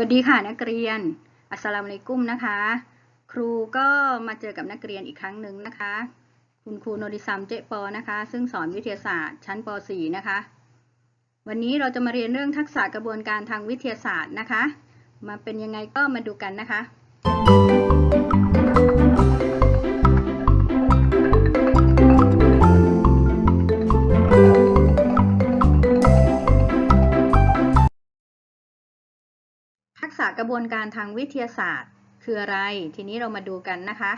สวัสดีค่ะนักเรียน อัสสลามุอะลัยกุมนะคะ ครูก็มาเจอกับนักเรียนอีกครั้งหนึ่งนะคะ คุณครูโนริซัมเจปอนะคะ ซึ่งสอนวิทยาศาสตร์ชั้นป .4 นะคะ วันนี้เราจะมาเรียนเรื่องทักษะกระบวนการทางวิทยาศาสตร์นะคะ มาเป็นยังไงก็มาดูกันนะคะทักษะกระบวนการทางวิทยาศาสตร์ คืออะไร ทีนี้เรามาดูกันนะคะ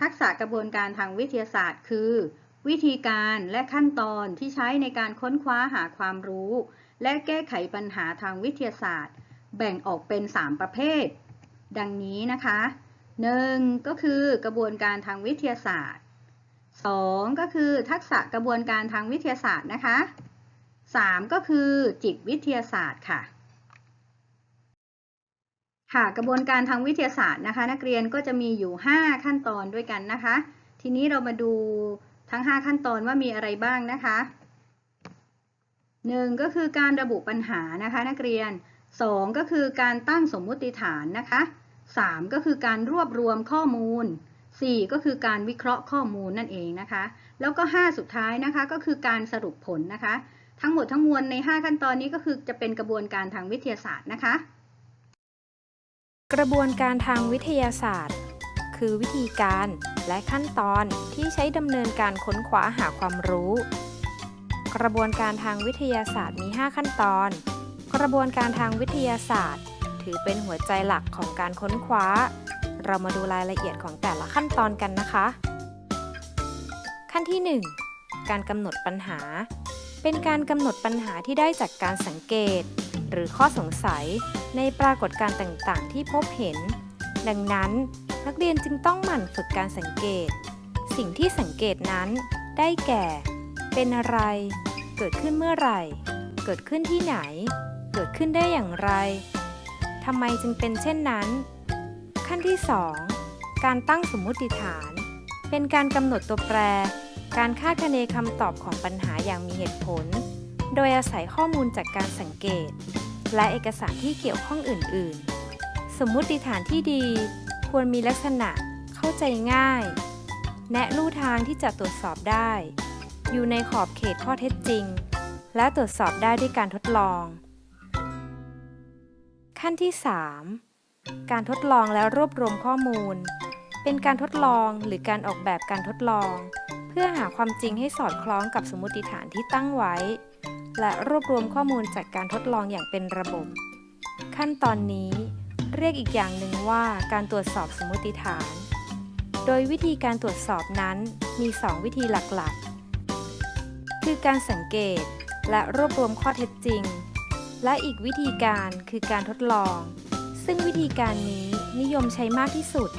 ทักษะกระบวนการทางวิทยาศาสตร์ คือ วิธีการและขั้นตอนที่ใช้ในการค้นคว้าหาความรู้ และแก้ไขปัญหาทางวิทยาศาสตร์ แบ่งออกเป็น 3 ประเภท ดังนี้นะคะ 1. ก็คือกระบวนการทางวิทยาศาสตร์ 2. ก็คือทักษะกระบวนการทางวิทยาศาสตร์นะคะ 3. ก็คือจิตวิทยาศาสตร์ค่ะ ค่ะกระบวนการทางวิทยาศาสตร์นะคะ นักเรียนก็จะมีอยู่ 5 ขั้นตอนด้วยกันนะคะ ทีนี้เรามาดูทั้ง 5 ขั้นตอนว่ามีอะไรบ้างนะคะ 1. ก็คือการระบุปัญหานะคะนักเรียน 2. ก็คือการตั้งสมมุติฐานนะคะ 3. ก็คือการรวบรวมข้อมูล 4. ก็คือการวิเคราะห์ข้อมูลนั่นเองนะคะ แล้วก็ 5 สุดท้ายนะคะก็คือการสรุปผลนะคะ ทั้งหมดทั้งมวลใน 5 ขั้นตอนนี้ก็คือจะเป็นกระบวนการทางวิทยาศาสตร์นะคะ กระบวนการทางวิทยาศาสตร์ คือวิธีการและขั้นตอนที่ใช้ดำเนินการค้นคว้าหาความรู้ กระบวนการทางวิทยาศาสตร์มี 5 ขั้นตอน กระบวนการทางวิทยาศาสตร์ ถือเป็นหัวใจหลักของการค้นคว้า เรามาดูรายละเอียดของแต่ละขั้นตอนกันนะคะ ขั้นที่ 1 การกำหนดปัญหา เป็นการกำหนดปัญหาที่ได้จากการสังเกต หรือข้อสงสัยในปรากฏการณ์ต่างๆ ที่พบเห็น ดังนั้นนักเรียนจึงต้องหมั่นฝึกการสังเกต สิ่งที่สังเกตนั้น ได้แก่ เป็นอะไร เกิดขึ้นเมื่อไหร่ เกิดขึ้นที่ไหน เกิดขึ้นได้อย่างไร ทำไมจึงเป็นเช่นนั้น ขั้นที่ 2 การตั้งสมมุติฐาน เป็นการกำหนดตัวแปร การคาดคะเนคำตอบของปัญหาอย่างมีเหตุผล โดยอาศัยข้อมูลจากการสังเกต และเอกสารที่เกี่ยวข้องอื่น ๆ สมมุติฐานที่ดี ควรมีลักษณะเข้าใจง่าย แนะลู่ทางที่จะตรวจสอบได้ อยู่ในขอบเขตข้อเท็จจริงและตรวจสอบได้ด้วยการทดลอง ขั้นที่ 3 การทดลองและรวบรวมข้อมูล เป็นการทดลองหรือการออกแบบการทดลอง เพื่อหาความจริงให้สอดคล้องกับสมมติฐานที่ตั้งไว้ และรวบรวมข้อมูลจากการทดลองอย่างเป็นระบบ ขั้นตอนนี้เรียกอีกอย่างหนึ่งว่าการตรวจสอบสมมติฐาน โดยวิธีการตรวจสอบนั้นมี 2 วิธีหลักๆ คือการสังเกตและรวบรวมข้อเท็จจริง และอีกวิธีการคือการทดลอง ซึ่งวิธีการนี้นิยมใช้มากที่สุด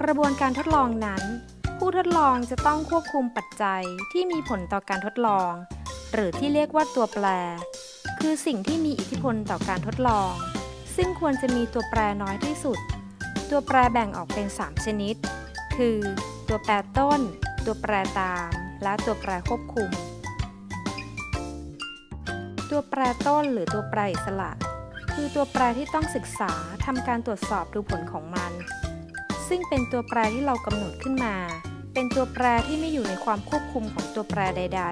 กระบวนการทดลองนั้น ผู้ทดลองจะต้องควบคุมปัจจัยที่มีผลต่อการทดลอง หรือที่เรียกว่าตัวแปร คือสิ่งที่มีอิทธิพลต่อการทดลอง ซึ่งควรจะมีตัวแปรน้อยที่สุด ตัวแปรแบ่งออกเป็น 3 ชนิด คือ ตัวแปรต้น ตัวแปรตาม และตัวแปรควบคุม ตัวแปรต้นหรือตัวแปรอิสระ คือตัวแปรที่ต้องศึกษาทำการตรวจสอบดูผลของมัน ซึ่งเป็นตัวแปรที่เรากำหนดขึ้นมา เป็นตัวแปรที่ไม่อยู่ในความควบคุมของตัวแปรใด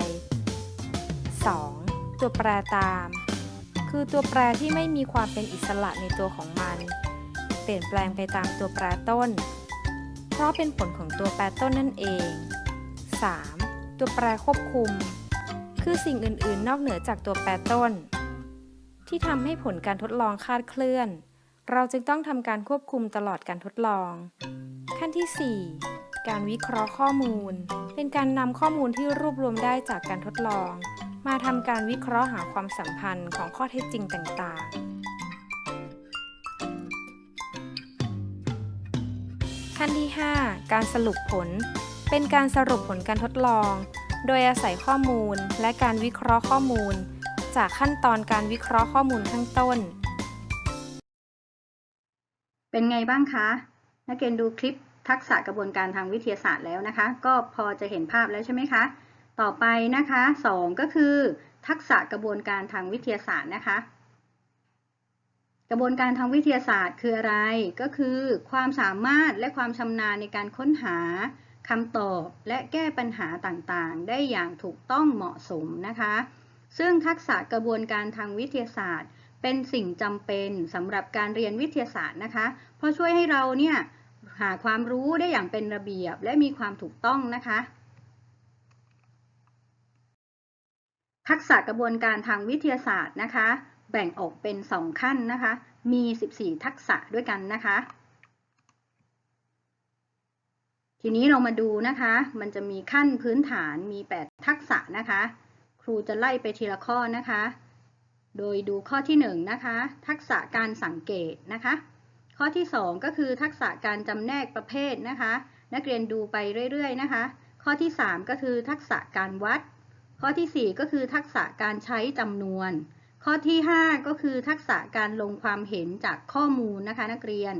ๆ 2. ตัวแปรตาม คือตัวแปรที่ไม่มีความเป็นอิสระในตัวของมัน เปลี่ยนแปลงไปตามตัวแปรต้น เพราะเป็นผลของตัวแปรต้นนั่นเอง 3. ตัวแปรควบคุม คือสิ่งอื่น ๆ นอกเหนือจากตัวแปรต้น ที่ทำให้ผลการทดลองคาดเคลื่อน เราจึงต้องทำการควบคุมตลอดการทดลอง ขั้นที่ 4 การวิเคราะห์ข้อมูล เป็นการนำข้อมูลที่รวบรวมได้จากการทดลอง มาทำการวิเคราะห์หาความสัมพันธ์ของข้อเท็จจริงต่าง ๆ ขั้นที่ 5 การสรุปผล เป็นการสรุปผลการทดลอง โดยอาศัยข้อมูลและการวิเคราะห์ข้อมูล จากขั้นตอนการวิเคราะห์ข้อมูลข้างต้น เป็นไงบ้างคะ นักเรียนดูคลิปทักษะกระบวนการทางวิทยาศาสตร์แล้วนะคะ ก็พอจะเห็นภาพแล้วใช่ไหมคะ ต่อไปนะคะสองก็คือ ทักษะกระบวนการทางวิทยาศาสตร์นะคะ กระบวนการทางวิทยาศาสตร์คืออะไร ก็คือ ความสามารถและความชำนาญในการค้นหา คำตอบและแก้ปัญหาต่างๆ ได้อย่างถูกต้องเหมาะสมนะคะ ซึ่งทักษะกระบวนการทางวิทยาศาสตร์ เป็นสิ่งจำเป็นสำหรับการเรียนวิทยาศาสตร์นะคะ เพราะช่วยให้เราเนี่ยหาความรู้ได้อย่างเป็นระเบียบและมีความถูกต้องนะคะ ทักษะกระบวนการทางวิทยาศาสตร์นะคะ แบ่งออกเป็น 2 ขั้นนะคะ มี 14 ทักษะด้วยกันนะคะ ทีนี้เรามาดูนะคะ มันจะมีขั้นพื้นฐานมี 8 ทักษะนะคะ ครูจะไล่ไปทีละข้อนะคะ โดยดูข้อที่1นะคะ ทักษะการสังเกตนะคะ ข้อที่ 2 ก็คือทักษะการจำแนกประเภทนะคะ นักเรียนดูไปเรื่อยๆนะคะ ข้อที่ 3 ก็คือทักษะการวัด ข้อที่ 4 ก็คือทักษะการใช้จำนวน ข้อที่ 5 ก็คือทักษะการลงความเห็นจากข้อมูลนะคะ นักเรียน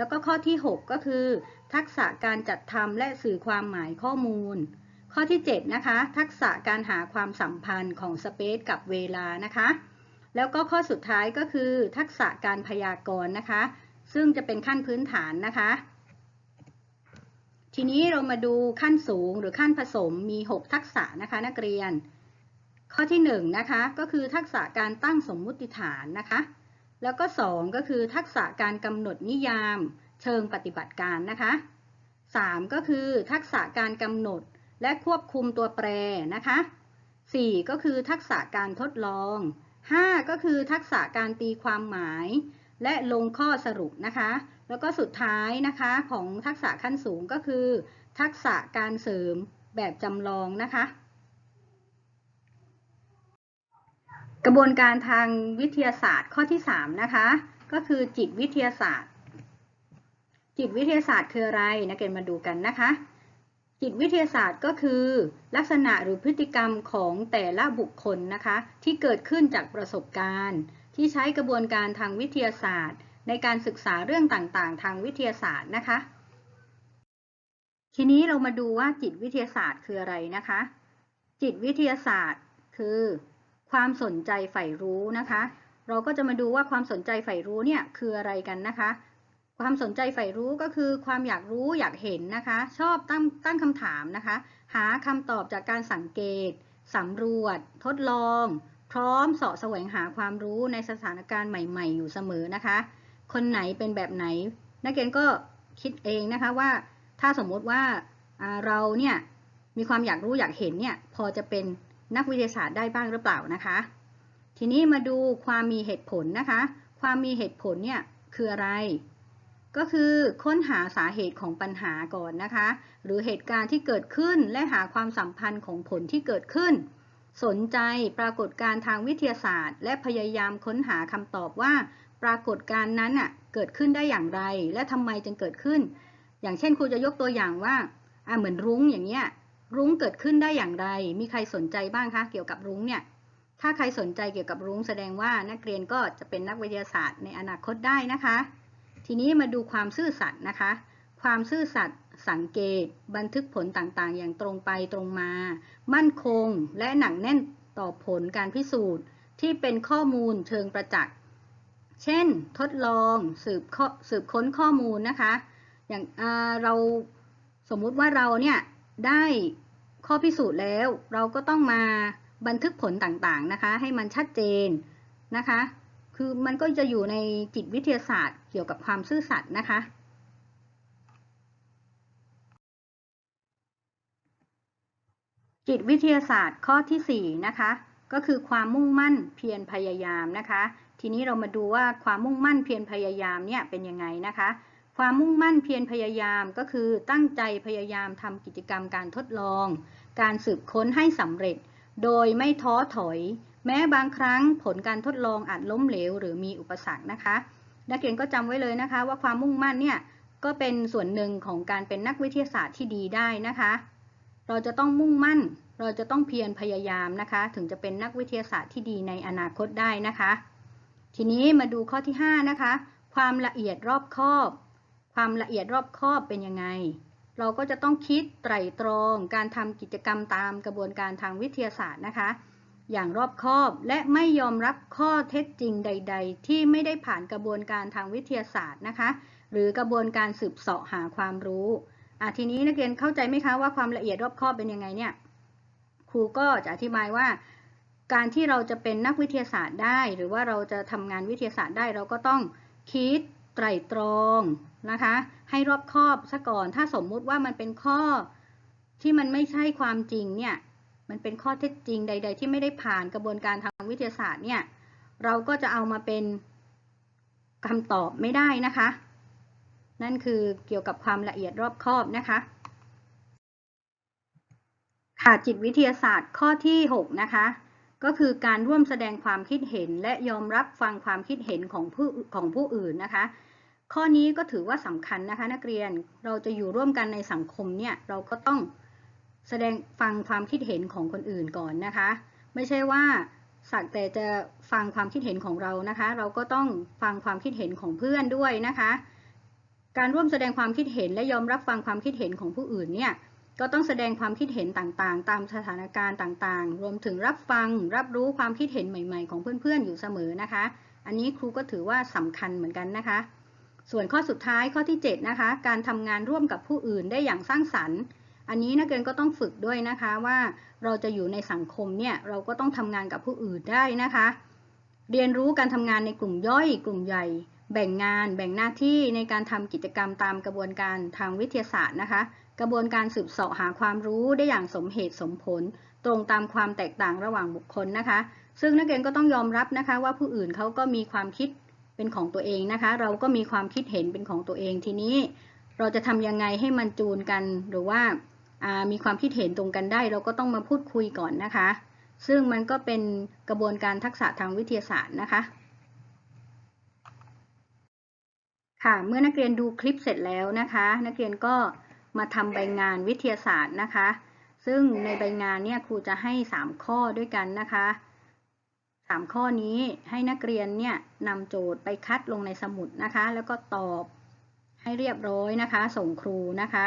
แล้วก็ข้อที่ 6 ก็คือ ทักษะการจัดทำและสื่อความหมายข้อมูล ข้อที่ 7 นะคะ ทักษะการหาความสัมพันธ์ของสเปซกับเวลานะคะ แล้วก็ข้อสุดท้ายก็คือ ทักษะการพยากรณ์นะคะ ซึ่งจะเป็นขั้นพื้นฐานนะคะ ทีนี้เรามาดูขั้นสูงหรือขั้นผสมมี 6 ทักษะนะคะนักเรียน ข้อที่ 1 นะคะ ก็คือทักษะการตั้งสมมุติฐานนะคะ แล้วก็ 2 ก็คือทักษะการกำหนดนิยาม เชิงปฏิบัติการนะคะ 3 ก็คือทักษะการกำหนดและควบคุมตัวแปรนะคะ 4 ก็คือทักษะการทดลอง 5 ก็คือทักษะการตีความหมาย และลงข้อสรุปนะคะ แล้วก็สุดท้ายนะคะของทักษะขั้นสูงก็คือ ทักษะการเสริมแบบจำลองนะคะ กระบวนการทางวิทยาศาสตร์ข้อที่ 3 นะคะ ก็คือจิตวิทยาศาสตร์ จิตวิทยาศาสตร์คืออะไรนักเรียนมาดูกันนะคะ จิตวิทยาศาสตร์ก็คือ ลักษณะหรือพฤติกรรมของแต่ละบุคคลนะคะ ที่เกิดขึ้นจากประสบการณ์ ที่ใช้กระบวนการทางวิทยาศาสตร์ ในการศึกษาเรื่องต่างๆ ทางวิทยาศาสตร์นะคะ ทีนี้เรามาดูว่าจิตวิทยาศาสตร์คืออะไรนะคะ จิตวิทยาศาสตร์คือ ความสนใจใฝ่รู้นะคะ เราก็จะมาดูว่าความสนใจใฝ่รู้เนี่ยคืออะไรกันนะคะ ความสนใจใฝ่รู้ก็คือความอยากรู้อยากเห็นนะคะ ชอบตั้งตั้งคำถามนะคะ หาคำตอบจากการสังเกตสำรวจ ทดลอง พร้อมเสาะแสวงหาความรู้ในสถานการณ์ใหม่ ๆ อยู่เสมอนะคะ คนไหนเป็นแบบไหน นักเรียนก็คิดเองนะคะว่า ถ้าสมมติว่าเราเนี่ยมีความอยากรู้อยากเห็นเนี่ยพอจะเป็น นักวิทยาศาสตร์ได้บ้างหรือเปล่านะคะ ทีนี้มาดูความมีเหตุผลนะคะ ความมีเหตุผลเนี่ยคืออะไร ก็คือค้นหาสาเหตุของปัญหาก่อนนะคะ หรือเหตุการณ์ที่เกิดขึ้นและหาความสัมพันธ์ของผลที่เกิดขึ้น สนใจปรากฏการณ์ทางวิทยาศาสตร์ และพยายามค้นหาคำตอบว่า ปรากฏการณ์นั้นอะเกิดขึ้นได้อย่างไร และทำไมจึงเกิดขึ้น อย่างเช่นครูจะยกตัวอย่างว่าอ่าเหมือนรุ้งอย่างเงี้ย รุ้งเกิดขึ้นได้อย่างไร มีใครสนใจบ้างคะเกี่ยวกับรุ้งเนี่ย ถ้าใครสนใจเกี่ยวกับรุ้งแสดงว่านักเรียนก็จะเป็นนักวิทยาศาสตร์ในอนาคตได้นะคะ ทีนี้มาดูความซื่อสัตย์นะคะ ความซื่อสัตย์สังเกต บันทึกผลต่างๆ อย่างตรงไปตรงมา มั่นคง และหนักแน่นต่อผลการพิสูจน์ ที่เป็นข้อมูลเชิงประจักษ์ เช่น ทดลองสืบสืบค้นข้อมูลนะคะ อย่างเราสมมุติว่าเราเนี่ย ได้ข้อพิสูจน์แล้ว เราก็ต้องมาบันทึกผลต่างๆนะคะ ให้มันชัดเจนนะคะ คือมันก็จะอยู่ในจิตวิทยาศาสตร์เกี่ยวกับความซื่อสัตย์นะคะ จิตวิทยาศาสตร์ข้อที่4นะคะก็คือความมุ่งมั่นเพียรพยายามนะคะ ทีนี้เรามาดูว่าความมุ่งมั่นเพียรพยายามเนี่ยเป็นยังไงนะคะ ความมุ่งมั่นเพียรพยายามก็คือตั้งใจพยายามทำกิจกรรมการทดลอง การสืบค้นให้สำเร็จ โดยไม่ท้อถอย แม้บางครั้งผลการทดลองอาจล้มเหลวหรือมีอุปสรรคนะคะ นักเรียนก็จำไว้เลยนะคะว่าความมุ่งมั่นเนี่ยก็เป็นส่วนหนึ่งของการเป็นนักวิทยาศาสตร์ที่ดีได้นะคะ เราจะต้องมุ่งมั่น เราจะต้องเพียรพยายามนะคะ ถึงจะเป็นนักวิทยาศาสตร์ที่ดีในอนาคตได้นะคะ ทีนี้มาดูข้อที่ 5 นะคะ ความละเอียดรอบคอบ ความละเอียดรอบคอบเป็นยังไง เราก็จะต้องคิดไตร่ตรองการทำกิจกรรมตามกระบวนการทางวิทยาศาสตร์นะคะ อย่างรอบคอบและไม่ยอมรับข้อเท็จจริงใด ๆ ที่ไม่ได้ผ่านกระบวนการทางวิทยาศาสตร์นะคะ หรือกระบวนการสืบเสาะหาความรู้อะทีนี้นักเรียนเข้าใจไหมคะว่าความละเอียดรอบคอบเป็นยังไงเนี่ยครูก็จะอธิบายว่า การที่เราจะเป็นนักวิทยาศาสตร์ได้ หรือว่าเราจะทำงานวิทยาศาสตร์ได้ เราก็ต้องคิด ไตรตรองนะคะ ให้รอบคอบซะก่อน ถ้าสมมุติว่ามันเป็นข้อที่มันไม่ใช่ความจริงเนี่ย มันเป็นข้อเท็จจริงใด ๆ ที่ไม่ได้ผ่านกระบวนการทางวิทยาศาสตร์เนี่ย เราก็จะเอามาเป็นคำตอบไม่ได้นะคะ นั่นคือเกี่ยวกับความละเอียดรอบคอบนะคะ ค่ะจิตวิทยาศาสตร์ข้อที่ 6 นะคะ ก็คือการร่วมแสดงความคิดเห็นและยอมรับฟังความคิดเห็นของผู้ของผู้อื่นนะคะ ข้อนี้ก็ถือว่าสำคัญนะคะ นักเรียนเราจะอยู่ร่วมกันในสังคมเนี่ยเราก็ต้องแสดงฟังความคิดเห็นของคนอื่นก่อนนะคะ ไม่ใช่ว่าสักแต่จะฟังความคิดเห็นของเรานะคะ เราก็ต้องฟังความคิดเห็นของเพื่อนด้วยนะคะ การร่วมแสดงความคิดเห็นและยอมรับฟังความคิดเห็นของผู้อื่นเนี่ยก็ต้องแสดงความคิดเห็นต่างๆ ตามสถานการณ์ต่างๆ รวมถึงรับฟังรับรู้ความคิดเห็นใหม่ ๆ ของเพื่อนๆอยู่เสมอนะคะ อันนี้ครูก็ถือว่าสำคัญเหมือนกันนะคะ ส่วนข้อสุดท้ายข้อที่ 7 นะคะ การทำงานร่วมกับผู้อื่นได้อย่างสร้างสรรค์ อันนี้นักเรียนก็ต้องฝึกด้วยนะคะว่าเราจะอยู่ในสังคมเนี่ยเราก็ต้องทำงานกับผู้อื่นได้นะคะ เรียนรู้การทำงานในกลุ่มย่อย กลุ่มใหญ่ แบ่งงาน แบ่งหน้าที่ในการทำกิจกรรมตามกระบวนการทางวิทยาศาสตร์นะคะ กระบวนการสืบเสาะหาความรู้ได้อย่างสมเหตุสมผล ตรงตามความแตกต่างระหว่างบุคคลนะคะ ซึ่งนักเรียนก็ต้องยอมรับนะคะว่าผู้อื่นเขาก็มีความคิด เป็นของตัวเองนะคะ เราก็มีความคิดเห็นเป็นของตัวเองทีนี้ เราจะทำยังไงให้มันจูนกันหรือว่ามีความคิดเห็นตรงกันได้ เราก็ต้องมาพูดคุยก่อนนะคะ ซึ่งมันก็เป็นกระบวนการทักษะทางวิทยาศาสตร์นะคะค่ะเมื่อนักเรียนดูคลิปเสร็จแล้วนะคะ นักเรียนก็มาทำใบงานวิทยาศาสตร์นะคะ ซึ่งในใบงานเนี่ยครูจะให้ 3 ข้อด้วยกันนะคะ 3 ข้อนี้ให้นักเรียนเนี่ยนำโจทย์ไปคัดลงในสมุดนะคะ แล้วก็ตอบให้เรียบร้อยนะคะ ส่งครูนะคะ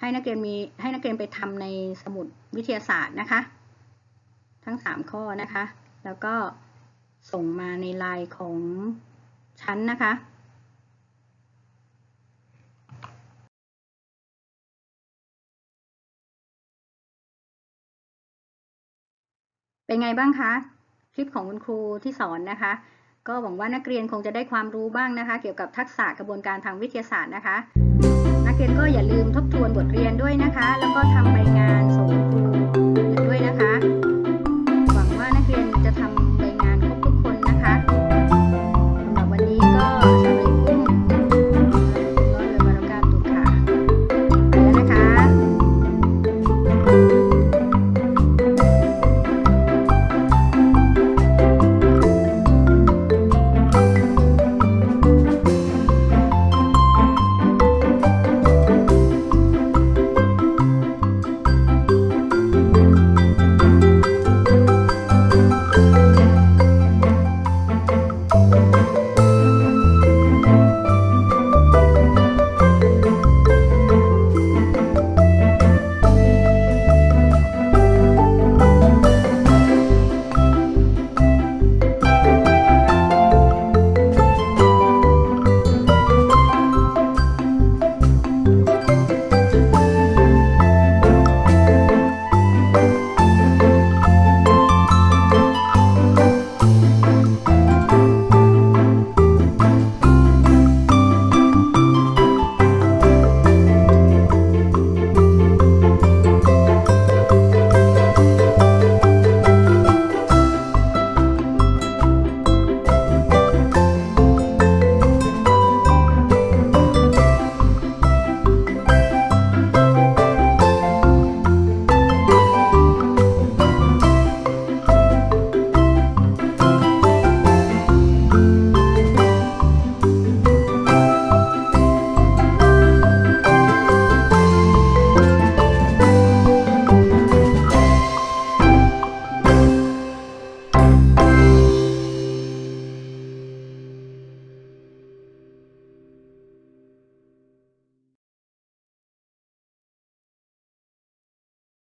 ให้นักเรียนมีให้นักเรียนไปทำในสมุดวิทยาศาสตร์นะคะ ทั้ง 3 ข้อนะคะ แล้วก็ส่งมาในไลน์ของชั้นนะคะเป็นไงบ้างคะ คลิปของคุณครูที่สอนนะคะ ก็หวังว่านักเรียนคงจะได้ความรู้บ้างนะคะ เกี่ยวกับทักษะกระบวนการทางวิทยาศาสตร์นะคะ นักเรียนก็อย่าลืมทบทวนบทเรียนด้วยนะคะ แล้วก็ทำใบงานส่งครู